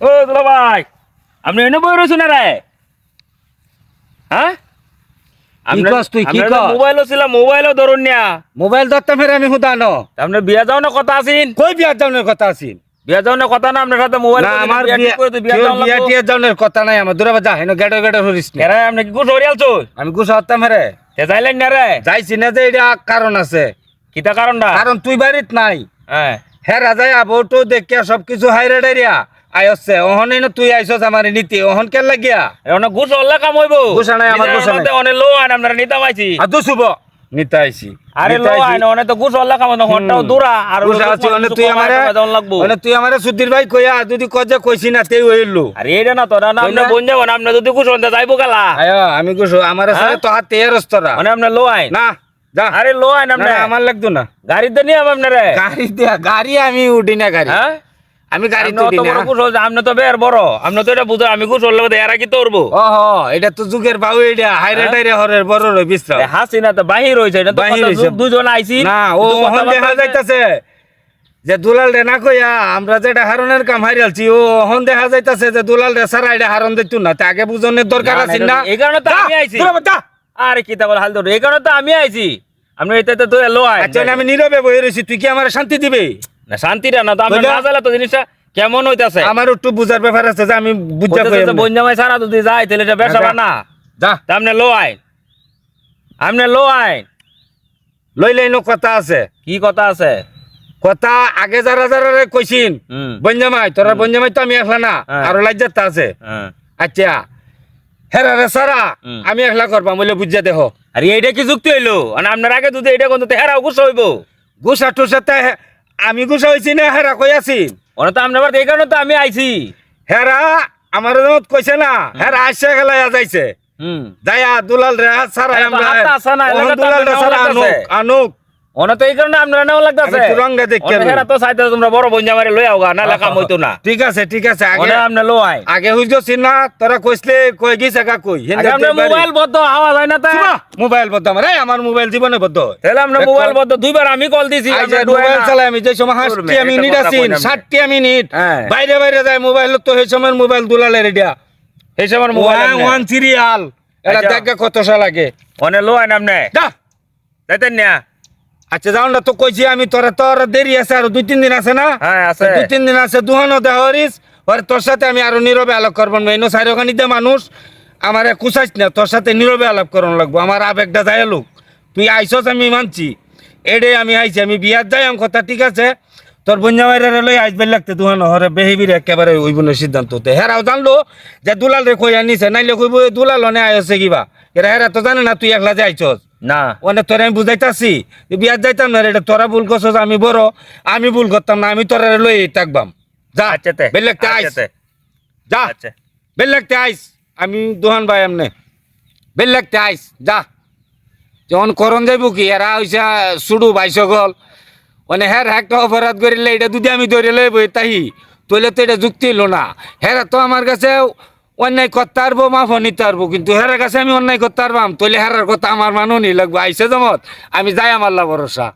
ও দুলা ভাই আপনি এনে বই রয়েছেন রে হ্যাঁ? কি কস তুই, কি কস? মোবাইলও ছিল মোবাইলও ধরুন নিয়া। মোবাইল ধরতে ফের আমি হুদানো আপনার বিয়া যাও না কথা আছেন? কই বিয়ার যাওয়ার কথা আছিল বিয়া যাও না কথা না আপনার সাথে মোবাইল না আমার বিয়া বিয়া কেউ যাও বিয়া টিয়া যাওয়ার কথা নাই আমার। দূরে যা হেন হরিস না। কেরা আপনি কি গুছ হরিয়ালছো আমি গুছ হতাম হেরে তে যাইলেন না রে? যাইছি না যে এটা কারণ আছে। কিতা কারণটা? কারণ তুই বাড়িত নাই। হ্যাঁ। হ্যাঁ রাজাই আবটো দেখিয়া সবকিছু হাইরে ডাইরিয়া। আয়সছে ওহনে না তুই আইসস আমার নীতি ওহন কেন লাগিয়া? এখন ঘুষ হল্লা কাম হইব ঘুষ নাই, আমার ঘুষ নাই। অনেক লো আইন আপনারা নিতা পাইছি আদু শুভ নিতে আইছি। আরে লো আইছি। আইন তো ঘুষ হল্লা কাম না হনটাও দূরা আর ঘুষ আছে, ওনে তুই আমারে লাগবো। ওনে তুই আমারে সুধীর ভাই কইয়া যদি কজে কইছি না তেই হইলু। আরে এটা না তো না কইলা? বোন যাব না আপনি যদি ঘুষ হন্তে যাইবো গেলা আয় আমি ঘুষ আমার সাথে হ্যাঁ? তো হাত রস্তরা মানে আপনার লো আইন। না যা। আরে লো আইন না, আমার। লাগতো না। গাড়িতে নিয়ে আপনারে। গাড়ি দিয়া গাড়ি আমি উঠি না গাড়ি। হ্যাঁ? আমি গাড়ি অত না। আপনি তো বের বড়। আপনি তো এটা বুঝো আমি বোধহয় এরা কি করব ও হ এটা তো যুগের বাউ এটা। হাইরে হ্যাঁ? টাইরে হরের বড় রে হাসি না তো বাহির হয়েছে এটা তো বাহির হইছে। দুজন আইছি। না ও দেখা যাইতাছে। যে দুলাল রে না কইয়া আমরা যেটা হারনের কাম হারিয়ালছি ও ওহন দেখা যাইতাছে যে দুলাল রে সারা এটা হারন দিত না। তা আগে বুঝনের দরকার আছে না? এই কারণে তো আমি আইছি। আরে কি তা বলে হাল ধরো এই কারণে তো আমি আইছি। আপনি এটা তো লো আচ্ছা আমি নীরবে বয়ে রয়েছি তুই কি আমার শান্তি দিবে? না শান্তিটা না তো আপনি না জানলে তো জিনিসটা কেমন হইতাছে? আমার একটু বুঝার ব্যাপার আছে যে আমি বুঝা কই। বঞ্জামাই সারা যদি যায় তাহলে এটা ব্যবসা না যা। আপনি লো আইন। আপনি লো আইন। লইলে কথা আছে। কি কথা আছে? কথা আগে যারা যারা কইছিন বঞ্জামাই তোরা বঞ্জামাই তো আমি একলা না হ্যাঁ। আরও লাজ্জাত আছে। হ্যাঁ। আচ্ছা হেরা রে সারা আমি একলা করবা বলে বুঝা দেহ আরে এইটা কি যুক্তি হইল? মানে আপনার আগে যদি এটা কোন হেরাও গুছ হইব। গুসা টুসাতে আমি গুসা হয়েছি না হেরা কই আছি? ওরা তো আপনার এই কারণে তো আমি আইছি। হেরা আমার কইছে না হেরা আসছে খেলাইয়া যাইছে। হুম। যাইয়া দুলাল রে সারা আমরা দুলাল রে সারা আনুক আনুক। ওনা তো এই কারণে আপনার নেওয়া লাগতেছে। আমি তুরঙ্গে দেখি আমি। হেরা তো চাইতে তোমরা বড় বঞ্জামারে লই আওগা না লেখা হইতো না। ঠিক আছে ঠিক আছে আগে ওনা আপনি লো আইন আগে হুইজছি না তোরা কইসলে কই গেছে কা কই? আগে আপনার মোবাইল বদ্ধ আওয়াজ হয় না তা। মোবাইল বদ্ধ আমার। আমার মোবাইল জীবনে বদ্ধ তাহলে আপনার দেখো। মোবাইল বদ্ধ দুইবার আমি কল দিছি আই মোবাইল চালাই আমি যে সময় হাসটি আমি নিট কথা আছি কইলাম না। মিনিট হ্যাঁ। বাইরে বাইরে যায় মোবাইল তো সেই সময় মোবাইল দুলালে রেডিয়া এই সময় মোবাইল ওয়ান সিরিয়াল। এটা আচ্ছা। দেখে কত সা লাগে। ওনে লো আপনি যা। যাইতেন না আচ্ছা যাও না তো কইছি আমি তোরা তোর দেরি আছে আর দুই তিন দিন আছে না? হ্যাঁ, আছে। দুই তিন দিন আছে দুহানো দেহরিস পরে তোর সাথে আমি আরও নীরবে আলাপ করব না। এনো চারিখানিতে মানুষ। আমার কুচাইছ না তোর সাথে নীরবে আলাপ করন লাগবো। আমার আবেগটা যাই লোক তুই আইসস আমি মানছি। এডে আমি আইছি আমি বিয়ার যাই আম কথা ঠিক আছে। তোর বঞ্জামাইরে লই আইসবে লাগতে দুহানো। হরে বেহিবির একেবারে ওই বোনের সিদ্ধান্ত হতে হেরাও জানলো যে দুলাল রে কই আনিছে নাইলে কইব দুলাল অনে আইছে কিবা? এরা হেরা তো জানে না তুই একলা যে আইছস। না। অনেক তোরা আমি বুঝাইতাছি বিয়ার যাইতাম না রে, এটা তোরা ভুল করছস আমি বড় আমি ভুল করতাম না আমি তোরা লই থাকবাম যা আচ্ছা তে বেলেগতে আইস। আচ্ছা যা আচ্ছা। বেলেগতে আইস। আমি দোহান ভাই আমনে। বেলেগতে আইস যা। যখন করন যাইব কি এরা হইসা সুডু বাইশ গল। মানে হ্যার একটা অপরাধ করিলে এটা যদি আমি ধরে লইব তাই। তইলে তো এটা যুক্তি হলো না। হেরা তো আমার কাছে অন্যায় করতে পারব মাফ নিতে পারব, কিন্তু হেরার কাছে আমি অন্যায় করতে পারবাম। তৈলে হেরার কথা আমার মানো নি লাগবো আইসে জমত। আমি যাই আমার লা ভরসা।